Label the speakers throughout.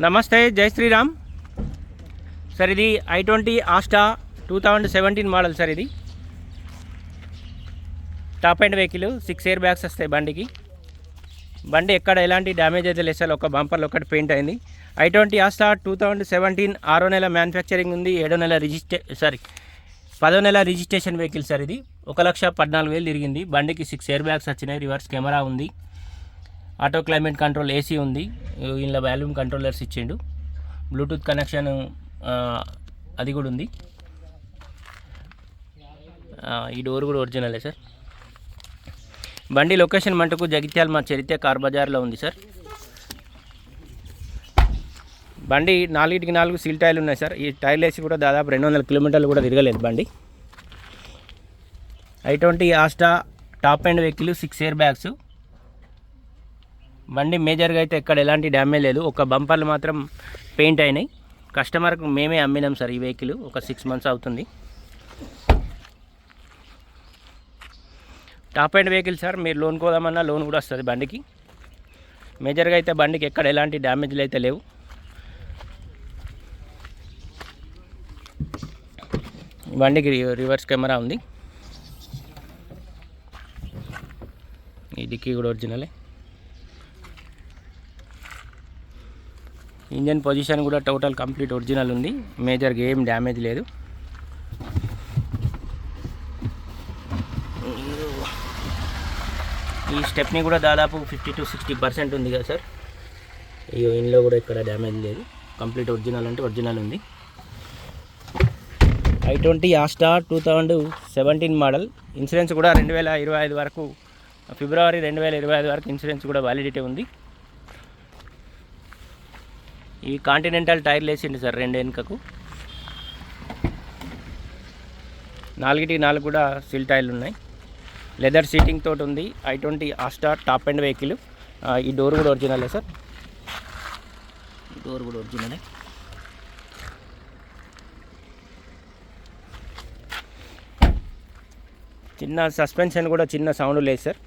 Speaker 1: నమస్తే జై శ్రీరామ్. సార్ ఇది I twenty Asta two thousand seventeen model sir ఇది. Top end vehicle six air bags వస్తాయి బండికి. బండి ఎక్కడ ఎలాంటి డ్యామేజ్ అయితే లేదు సార్ ఒక బంపర్లో ఒకటి పెయింట్ అయింది. I twenty Asta two thousand seventeen ఆరో నెల మ్యానుఫ్యాక్చరింగ్ ఉంది ఏడో నెల రిజిస్ట్రే సారీ పదో నెల రిజిస్ట్రేషన్ వెహికల్ సార్ ఇది. ఒక లక్ష పద్నాలుగు వేలు తిరిగింది. బండికి సిక్స్ ఇయర్ బ్యాగ్స్ వచ్చినాయి రివర్స్ కెమెరా ఉంది. ఆటో క్లైమేట్ కంట్రోల్ ఏసీ ఉంది. ఇందులో వాల్యూమ్ కంట్రోలర్స్ ఇచ్చిండు. బ్లూటూత్ కనెక్షన్ అది కూడా ఉంది. ఈ డోర్ కూడా ఒరిజినలే సార్ బండి లొకేషన్ మటుకు జగిత్యాల మా చరిత్ర కార్ బజార్లో ఉంది సార్ బండి నాలుగిటికి నాలుగు సీల్ టైర్లు ఉన్నాయి సార్ ఈ టైర్లు వేసి కూడా దాదాపు రెండు వందల కిలోమీటర్లు కూడా తిరగలేదు బండి. I twenty Asta top end vehicle six air bags బండి మేజర్గా అయితే ఎక్కడ ఎలాంటి డ్యామేజ్ లేదు. ఒక బంపర్లు మాత్రం పెయింట్ అయినాయి. కస్టమర్కి మేమే అమ్మినాం సార్ ఈ వెహికల్. ఒక సిక్స్ మంత్స్ అవుతుంది. టాప్ అండ్ వెహికల్ సార్ మీరు లోన్ కోదామన్నా లోన్ కూడా వస్తుంది బండికి. మేజర్గా అయితే బండికి ఎక్కడ ఎలాంటి డ్యామేజ్లు అయితే లేవు. బండికి రివర్స్ కెమెరా ఉంది. ఈ డిక్కీ కూడా ఒరిజినలే ఇంజన్ పొజిషన్ కూడా టోటల్ కంప్లీట్ ఒరిజినల్ ఉంది. మేజర్గా ఏం డ్యామేజ్ లేదు. ఈ స్టెప్ని కూడా దాదాపు ఫిఫ్టీ టు సిక్స్టీ పర్సెంట్ ఉంది కదా సార్. ఈ ఇంట్లో కూడా ఇక్కడ డ్యామేజ్ లేదు. కంప్లీట్ ఒరిజినల్ అంటే ఒరిజినల్ ఉంది. I twenty Astar two thousand seventeen model. Insurance కూడా రెండు వేల ఇరవై ఐదు వరకు ఫిబ్రవరి రెండు వేల ఇరవై ఐదు వరకు ఇన్సూరెన్స్ కూడా వ్యాలిడిటీ ఉంది. ఈ కాంటినెంటల్ టైర్లు వేసిండు సార్ రెండు వెనుకకు. నాలుగిటి నాలుగు కూడా సిల్ టైర్లు ఉన్నాయి. లెదర్ సీటింగ్ తోటి ఉంది. I twenty Asta top end vehicle. ఈ డోర్ కూడా ఒరిజినలే సార్. ఈ డోర్ కూడా ఒరిజినలే. చిన్న సస్పెన్షన్ కూడా చిన్న సౌండ్ లేదు sir.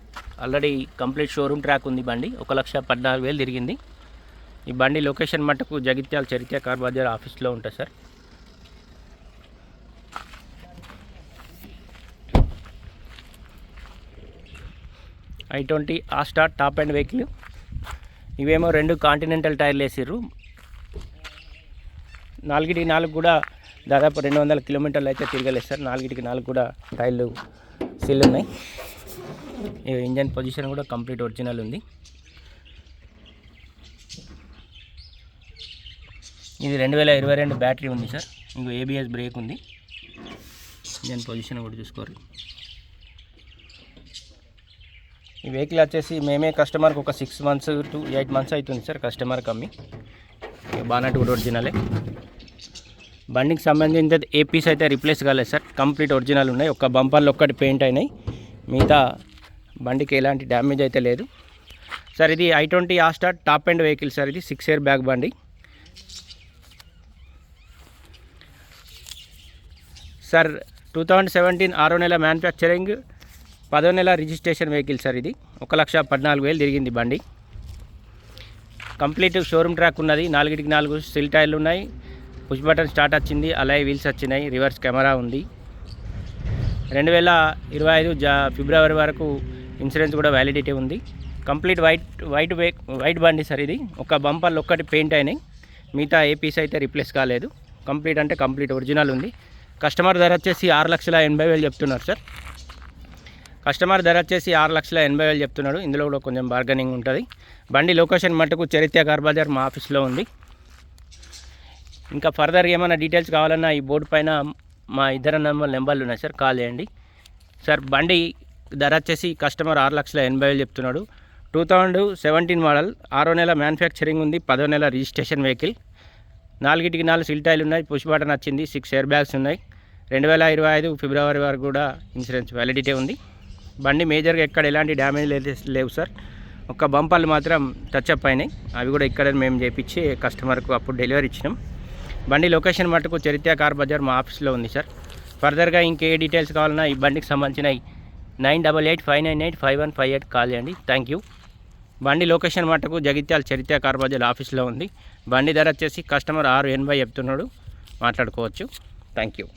Speaker 1: Already complete showroom track ఉంది బండి. ఒక లక్ష పద్నాలుగు వేలు తిరిగింది. ఈ బండి లొకేషన్ మటుకు జగిత్యాల చరిత్ర కార్ బజార్ ఆఫీస్లో ఉంటుంది sir. I twenty Astar top end vehicle. ఇవేమో రెండు కాంటినెంటల్ టైర్లు వేసిర్రు. నాలుగిటికి నాలుగు కూడా దాదాపు రెండు వందల కిలోమీటర్లు అయితే తిరగలేదు సార్. నాలుగిటికి నాలుగు కూడా టైర్లు సిల్ ఉన్నాయి. ఈ ఇంజన్ పొజిషన్ కూడా కంప్లీట్ ఒరిజినల్ ఉంది. ఇది రెండు వేల ఇరవై రెండు బ్యాటరీ ఉంది సార్. ఇంకో ఏబిఎస్ బ్రేక్ ఉంది. దాని పొజిషన్ కూడా చూసుకోరు ఈ వెహికల్ వచ్చేసి మేమే కస్టమర్కి ఒక six months to eight months అవుతుంది సార్ కస్టమర్కి అమ్మి. బానట్ కూడా ఒరిజినలే బండికి సంబంధించిన ఏ పీస్ అయితే రిప్లేస్ కాలేదు సార్. కంప్లీట్ ఒరిజినల్ ఉన్నాయి. ఒక బంపర్లు ఒక్కటి పెయింట్ అయినాయి. మిగతా బండికి ఎలాంటి డ్యామేజ్ అయితే లేదు. సార్ ఇది I twenty Astar top end vehicle sir. ఇది సిక్స్ ఇయర్ బ్యాక్ బండి. సార్ టూ థౌజండ్ సెవెంటీన్ ఆరో నెల మ్యానుఫ్యాక్చరింగ్ పదో నెల రిజిస్ట్రేషన్ వెహికల్ సార్ ఇది. ఒక లక్ష పద్నాలుగు వేలు తిరిగింది బండి. కంప్లీట్ షోరూమ్ ట్రాక్ ఉన్నది. నాలుగిటికి నాలుగు సిల్ టైర్లు ఉన్నాయి. పుష్ బటన్ స్టార్ట్ వచ్చింది. అలాగే వీల్స్ వచ్చినాయి. రివర్స్ కెమెరా ఉంది. రెండు వేల ఇరవై ఐదు జా ఫిబ్రవరి వరకు ఇన్సూరెన్స్ కూడా వ్యాలిడిటీ ఉంది. Complete white white way white బండి సార్ ఇది. ఒక బంపర్లు ఒక్కటి పెయింట్ అయినాయి. మిగతా ఏ పీస్ అయితే రిప్లేస్ కాలేదు. కంప్లీట్ అంటే కంప్లీట్ ఒరిజినల్ ఉంది. కస్టమర్ ధర వచ్చేసి ఆరు లక్షల ఎనభై వేలు చెప్తున్నారు సార్. కస్టమర్ ధర వచ్చేసి ఆరు లక్షల ఎనభై వేలు చెప్తున్నాడు. ఇందులో కూడా కొంచెం బార్గెనింగ్ ఉంటుంది. బండి లొకేషన్ మటుకు చరిత్ర కార్బజార్ మా ఆఫీస్లో ఉంది. ఇంకా ఫర్దర్ ఏమైనా డీటెయిల్స్ కావాలన్నా ఈ బోర్డు పైన మా ఇద్దరు నెంబర్ నెంబర్లు ఉన్నాయి సార్. కాల్ చేయండి. సార్ బండి ధర వచ్చేసి కస్టమర్ ఆరు లక్షల ఎనభై వేలు చెప్తున్నాడు. Two thousand seventeen model. ఆరో నెల మ్యానుఫ్యాక్చరింగ్ ఉంది. పదో నెల రిజిస్ట్రేషన్ వెహికల్ నాలుగిటికి నాలుగు సిల్ ఉన్నాయి. పుష్ బటన్ వచ్చింది. సిక్స్ ఎయిర్ బ్యాగ్స్ ఉన్నాయి. రెండు వేల ఇరవై ఐదు ఫిబ్రవరి వరకు కూడా ఇన్సూరెన్స్ వ్యాలిడిటీ ఉంది. బండి మేజర్గా ఎక్కడ ఎలాంటి డ్యామేజ్ లేవు సార్. ఒక్క బంపర్లు మాత్రం టచ్అప్ అయినాయి. అవి కూడా ఇక్కడ మేము చేపించి కస్టమర్కు అప్పుడు డెలివరీ ఇచ్చినాం. బండి లొకేషన్ మటుకు చరిత్ర కార్ బజార్ మా ఆఫీస్లో ఉంది సార్. ఫర్దర్గా ఇంకే డీటెయిల్స్ కావాలన్నా ఈ బండికి సంబంధించిన nine double eight five nine eight five one five eight call చేయండి. Thank you. బండి లొకేషన్ మటుకు జగిత్యాల చరిత్ర కార్బజల్ ఆఫీస్లో ఉంది. బండి ధర వచ్చేసి కస్టమర్ ఆరు ఎనభై చెప్తున్నాడు. మాట్లాడుకోవచ్చు. Thank you